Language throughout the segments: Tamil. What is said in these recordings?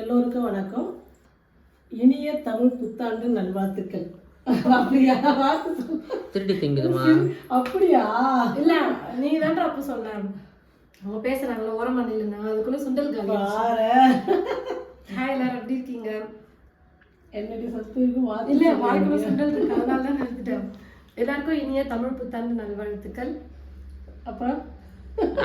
எல்லோருக்கும் வணக்கம். இனிய தமிழ் புத்தாண்டு நல்வாழ்த்துக்கள். அப்படியா? வாழ்த்து சொல்~ திருடி திங்குதுமா? அப்படியா? இல்ல நீ தான்டா அப்ப சொன்ன. அவங்க பேசுறாங்களா ஓரமண்ணில இருந்தாங்க அதுக்குள்ள சுண்டல் காலி ஹாய் எல்லாரும் எப்படி இருக்கீங்க? என்னடி சத்துக்கு வாழ்த்து இல்ல சொல்லுங்க. வாய்க்குள்ள சுண்டல் இருக்கு. அதனால தான் நிறுத்திட்டேன் எல்லாருக்கும் இனிய தமிழ் புத்தாண்டு நல்வாழ்த்துக்கள். அப்புறம்?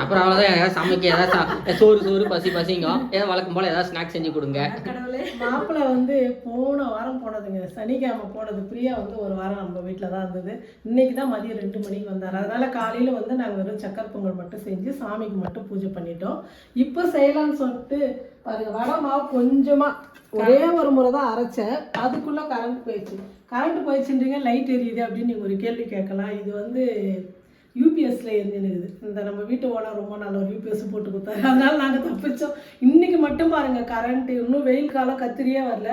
அப்புறம் அவ்வளோதான் ஏதாவது சமைக்க ஏதாவது சோறு சோறு பசி பசிங்க? ஏதாவது வழக்கம் போல ஏதாவது ஸ்நாக்ஸ் செஞ்சு கொடுங்க. கடவுளே மாப்பிள்ளை வந்து போன வாரம் போனதுங்க. சனிக்கிழமை போனது. பிரியா வந்து ஒரு வாரம் நம்ம வீட்டில் தான் இருந்தது. இன்னைக்கு தான் மதியம் ரெண்டு மணிக்கு வந்தார். அதனால காலையில் வந்து நாங்கள் வெறும் சக்கரை பொங்கல் மட்டும் செஞ்சு சாமிக்கு மட்டும் பூஜை பண்ணிட்டோம். இப்போ செய்யலாம்னு சொல்லிட்டு பாருங்க வடை மாவு கொஞ்சமாக ஒரே ஒரு முறை தான் அரைச்சேன். அதுக்குள்ளே கரண்ட் போயிடுச்சு. கரண்ட் போயிடுச்சுன்றீங்க லைட் எரியுது அப்படின்னு நீங்கள் ஒரு கேள்வி கேட்கலாம். இது வந்து யூபிஎஸ்ல இருந்துனுக்குது இந்த நம்ம வீட்டு ஓனர் ரொம்ப நல்ல ஒரு யூபிஎஸ் போட்டு கொடுத்தாரு. அதனால நாங்கள் தப்பிச்சோம். இன்னைக்கு மட்டும் பாருங்க கரண்ட் இன்னும் வெயில் காலம் கத்திரியே வரல.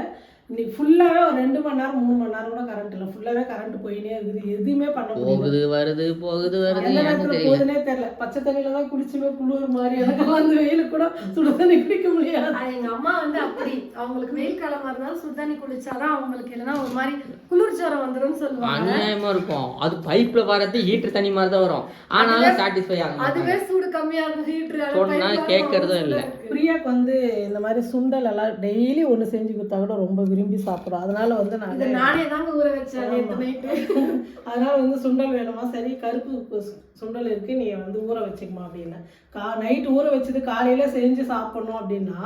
இன்னைக்கு ஃபுல்லாகவே ஒரு ரெண்டு மணி நேரம் மூணு மணி நேரம் கூட கரண்ட் இல்லை. ஃபுல்லாகவே கரண்ட் போயினே இருக்குது. எதுவுமே பண்ண போகுது வருது போகுது வருது. எந்த நேரத்தில் போகுதுனே தெரியல. பச்சை தண்ணியில தான் குளிச்சுமே குளிர் மாதிரி எனக்கு வந்து வெயிலுக்கு கூட சுடு தண்ணி குடிக்க முடியாது. எங்க அம்மா வந்து அப்படி. அவங்களுக்கு வெயில் காலமா இருந்தாலும் சுடுதண்ணி குளிச்சாதான் அவங்களுக்கு இல்லைன்னா ஒரு மாதிரி குளிர் ஜுரம் வந்துரும்னு சொல்லுவாங்க. அநியாயமா இருக்கும். அது பைப்ல வரது ஹீட்டர் தண்ணி மாதிரி தான் வரும். ஆனாலும் சாட்டிஸ்ஃபை ஆக மாட்டாங்க. அதுவே சூடு கம்மியா இருக்கும் ஹீட்டர் சொன்னா கேட்கறதும் இல்லை. பிரியாக்கு வந்து இந்த மாதிரி சுண்டல் எல்லாம் டெய்லி ஒன்று செஞ்சு கொடுத்தா கூட ரொம்ப விரும்பி சாப்பிடும் அதனால வந்து நாங்கள் நானே தாங்க ஊற வச்சேன் அதனால வந்து சுண்டல் வேணுமா? சரி கருப்பு சுண்டல் இருக்கு நீ வந்து ஊற வச்சுக்கமா அப்படின்னு. கா நைட் ஊற வச்சது காலையில செஞ்சு சாப்பிடணும் அப்படின்னா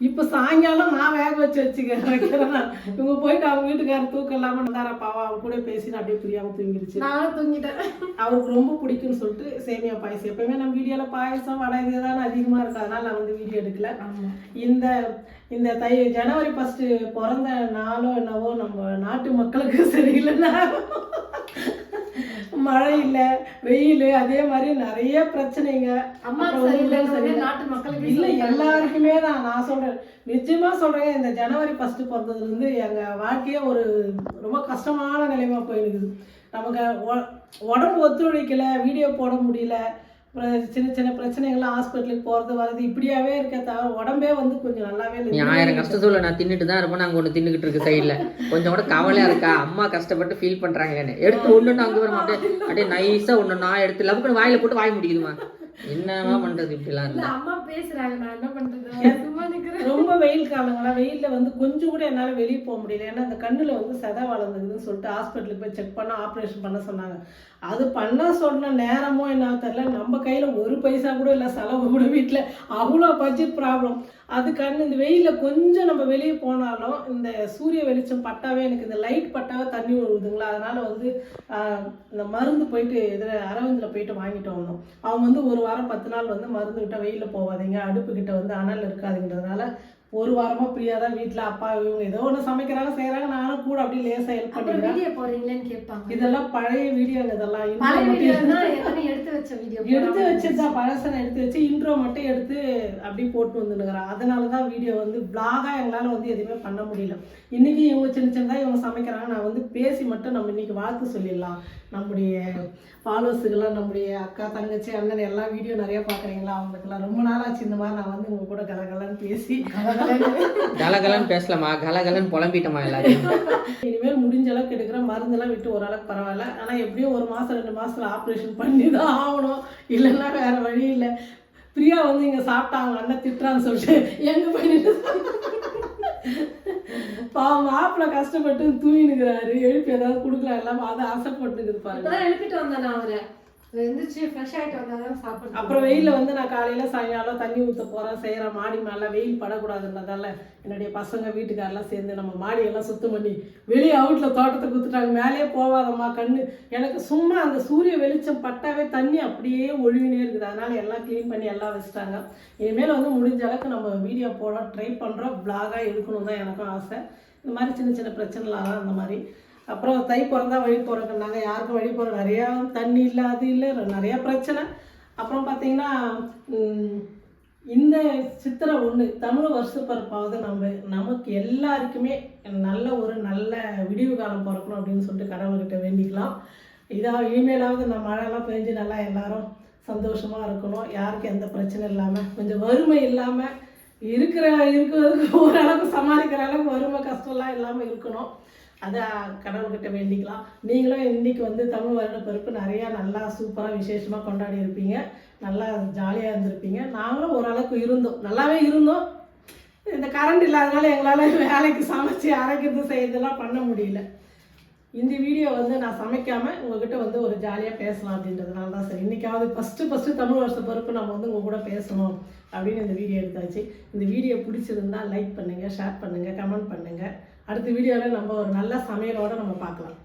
இப்போ சாயங்காலம் நான் வேக வச்சு வச்சுக்கிறேன். இவங்க போயிட்டு அவங்க வீட்டுக்காரர் தூக்கம் இல்லாம இருந்தாரா பாவா அவங்க கூட பேசி அப்படியே பிரியாம தூங்கிடுச்சு நானும் தூங்கிட்டேன். அவருக்கு ரொம்ப பிடிக்கும்னு சொல்லிட்டு சேமியா பாயசம். எப்பவுமே நம்ம வீடியோல பாயசம் வடை இதுதான் அதிகமா இருக்கு அதனால நான் வந்து வீடியோ எடுக்கல. இந்த இந்த தை ஜனவரி ஃபஸ்ட்டு பிறந்த நாளோ என்னவோ நம்ம நாட்டு மக்களுக்கு சரியில்லைன்னா மழை இல்லை வெயில் அதே மாதிரி நிறைய பிரச்சனைங்க. இல்லை எல்லாருக்குமே தான் நான் சொல்றேன். நிச்சயமா சொல்றேன் இந்த ஜனவரி ஃபர்ஸ்ட் பிறந்ததுல இருந்து எங்க வாழ்க்கையே ஒரு ரொம்ப கஷ்டமான நிலைமை போயிருக்குது நமக்கு உடம்பு ஒத்துழைக்கல வீடியோ போட முடியல. சின்ன சின்ன பிரச்சனைகள்லாம் ஹாஸ்பிட்டலுக்கு போறது வர்றது இப்படியாவே இருக்க தவிர உடம்பே வந்து கொஞ்சம் நல்லாவே இல்லை. ஆயிரம் கஷ்டம் சொல்ல நான் தின்னுட்டு தான் இருப்பேன் நாங்கள் ஒன்று தின்னுக்கிட்டு இருக்கு சைடில் கொஞ்சம் கூட கவலையா இருக்கா? அம்மா கஷ்டப்பட்டு ஃபீல் பண்றாங்கன்னு. எடுத்து ஒன்று அங்கே வர மாட்டேன் அப்படியே நைஸா ஒன்று நான் எடுத்து லவுக்குன்னு வாயில போட்டு வாய் முடிக்குதுமா என்னமா பண்றது இப்படிலாம் இல்ல அம்மா பேசுறாங்க நான் என்ன பண்றது? சும்மா நிக்கிறேன். ரொம்ப வெயில் காலங்களா? வெயில்ல வந்து கொஞ்சம் கூட என்னால வெளியே போக முடியல. ஏன்னா அந்த கண்ணுல வந்து சதை வளர்ந்துக்குதுன்னு சொல்லிட்டு ஹாஸ்பிட்டலுக்கு போய் செக் பண்ண ஆப்ரேஷன் பண்ண சொன்னாங்க. அது பண்ண சொன்ன நேரமோ என்ன தெரியல. நம்ம கையில ஒரு பைசா கூட இல்லை செலவு கூட வீட்டுல அவ்வளோ பட்ஜெட் ப்ராப்ளம் அதுக்கான இந்த வெயிலில் கொஞ்சம் நம்ம வெளியே போனாலும் இந்த சூரிய வெளிச்சம் பட்டாவே எனக்கு இந்த லைட் பட்டாவே தண்ணி விழுதுங்களா அதனால் வந்து இந்த மருந்து போயிட்டு இதில் அரவிந்தில் போயிட்டு வாங்கிட்டு வந்தோம் அவங்க வந்து ஒரு வாரம் பத்து நாள் வந்து மருந்து கிட்ட வெயிலில் போகாதீங்க அடுப்பு கிட்ட வந்து அனல் இருக்காதுங்கிறதுனால ஒரு வாரமா பிரியா தான் வீட்டில் அப்பா இவங்க ஏதோ ஒன்று சமைக்கிறாங்க செய்கிறாங்க நானும் கூட அப்படியே லேசாக ஹெல்ப் கேட்பாங்க. இதெல்லாம் பழைய வீடியோங்க இதெல்லாம். எடுத்து வச்ச வீடியோ எடுத்து வச்சுதான் பழசனை எடுத்து வச்சு இன்ட்ரோ மட்டும் எடுத்து அப்படி போட்டு வந்துனுக்குறேன் அதனால தான் வீடியோ வந்து பிளாகாக எங்களால் வந்து எதுவுமே பண்ண முடியல. இன்னைக்கு இவங்க சின்ன சின்னதாக இவங்க சமைக்கிறாங்க. நான் வந்து பேசி மட்டும் நம்ம இன்னைக்கு வாழ்த்து சொல்லிடலாம். நம்முடைய ஃபாலோவர்ஸுக்கெல்லாம் நம்முடைய அக்கா தங்கச்சி அண்ணன் எல்லாம் வீடியோ நிறைய பார்க்குறீங்களா? அவங்களுக்கெல்லாம் ரொம்ப நாளாச்சு இந்த மாதிரி நான் வந்து உங்க கூட கலகலன்னு பேசி. கலகலன்னு பேசலாமா? கலகலன்னு புலம்பிட்டோமா எல்லாத்தையும் இனிமேல் முடிஞ்ச அளவுக்கு எடுக்கிற மருந்தெல்லாம் விட்டு ஓரளவுக்கு பரவாயில்ல. ஆனால் எப்படியும் ஒரு மாதம் ரெண்டு மாதத்துல ஆப்ரேஷன் பண்ணி தான் ஆகணும். இல்லைன்னா வேற வழி இல்லை. பிரியா வந்து இங்கே சாப்பிட்டாங்க அண்ணன் திட்டுறான்னு சொல்லிட்டு எங்க பண்ணிட்டு பாவம் மாப்பிள்ள கஷ்டப்பட்டு தூங்கினுக்கிறாரு. எழுப்பி ஏதாவது கொடுக்கலாம் எல்லாம் அதை ஆசைப்பட்டுக்குது பாருங்க எழுப்பிட்டு வந்தேன் அவரை. எந்திரிச்சு ஃப்ரெஷ் ஆகிட்டு வந்தாதான் சாப்பிடுறேன் அப்புறம் வெயில்ல வந்து நான் காலையில சாயங்காலம் தண்ணி ஊற்ற போறேன் செய்கிறேன் மாடி மேலே வெயில் படக்கூடாதுன்றதால என்னுடைய பசங்க வீட்டுக்காரெல்லாம் சேர்ந்து நம்ம மாடியெல்லாம் சுத்தம் பண்ணி வெளியே அவுட்ல தோட்டத்தை குத்துட்டாங்க. மேலேயே போகாதம்மா கண்ணு. எனக்கு சும்மா அந்த சூரிய வெளிச்சம் பட்டாவே தண்ணி அப்படியே ஒழுகினே இருக்குது. அதனால எல்லாம் க்ளீன் பண்ணி எல்லாம் வச்சுட்டாங்க. இனிமேல் வந்து முடிஞ்ச அளவுக்கு நம்ம வீடியோ போட ட்ரை பண்ணுறோம் ப்ளாகாக இருக்கணும் தான் எனக்கும் ஆசை. இந்த மாதிரி சின்ன சின்ன பிரச்சனைலாம் அந்த மாதிரி. அப்புறம் தை பிறந்தா வழி பிறக்குனாங்க யாருக்கும் வழி போகிற நிறையா தண்ணி இல்லை அது இல்லை நிறையா பிரச்சனை. அப்புறம் பார்த்தீங்கன்னா இந்த சித்திரை ஒன்று தமிழ் வருஷ பிறப்பாவது நம்ம நமக்கு எல்லாருக்குமே நல்ல ஒரு நல்ல விடிவு காலம் பிறக்கணும் அப்படின்னு சொல்லிட்டு கடவுள்கிட்ட வேண்டிக்கலாம். இதாக இனிமேலாவது இந்த மழைலாம் பெஞ்சு நல்லா எல்லாரும் சந்தோஷமாக இருக்கணும். யாருக்கும் எந்த பிரச்சனை இல்லாமல் கொஞ்சம் வறுமை இல்லாமல் இருக்கிற இருக்கிறதுக்கு ஓரளவுக்கு சமாளிக்கிற அளவுக்கு வறுமை கஷ்டம்லாம் இல்லாமல் இருக்கணும். அதை கடவுள்கிட்ட வேண்டிக்கலாம். நீங்களும் இன்னைக்கு வந்து தமிழ் வருட பிறப்பு நிறையா நல்லா சூப்பராக விசேஷமாக கொண்டாடி இருப்பீங்க. நல்லா ஜாலியாக இருந்திருப்பீங்க. நாங்களும் ஓரளவுக்கு இருந்தோம். நல்லாவே இருந்தோம். இந்த கரண்ட் இல்லாதனால எங்களால் வேலைக்கு சமைச்சு அரைக்கிறது செய்யறதெல்லாம் பண்ண முடியல. இந்த வீடியோ வந்து நான் சமைக்காமல் உங்ககிட்ட வந்து ஒரு ஜாலியாக பேசலாம் அப்படின்றதுனால தான் சரி. இன்றைக்காவது ஃபஸ்ட்டு ஃபஸ்ட்டு தமிழ் வருஷ பிறப்பு நம்ம வந்து உங்கள் கூட பேசணும் அப்படின்னு இந்த வீடியோ எடுத்தாச்சு. இந்த வீடியோ பிடிச்சிருந்தா லைக் பண்ணுங்கள் ஷேர் பண்ணுங்கள் கமெண்ட் பண்ணுங்கள் அடுத்த வீடியோவில் நம்ம ஒரு நல்ல சமையலோடு நம்ம பார்க்கலாம்.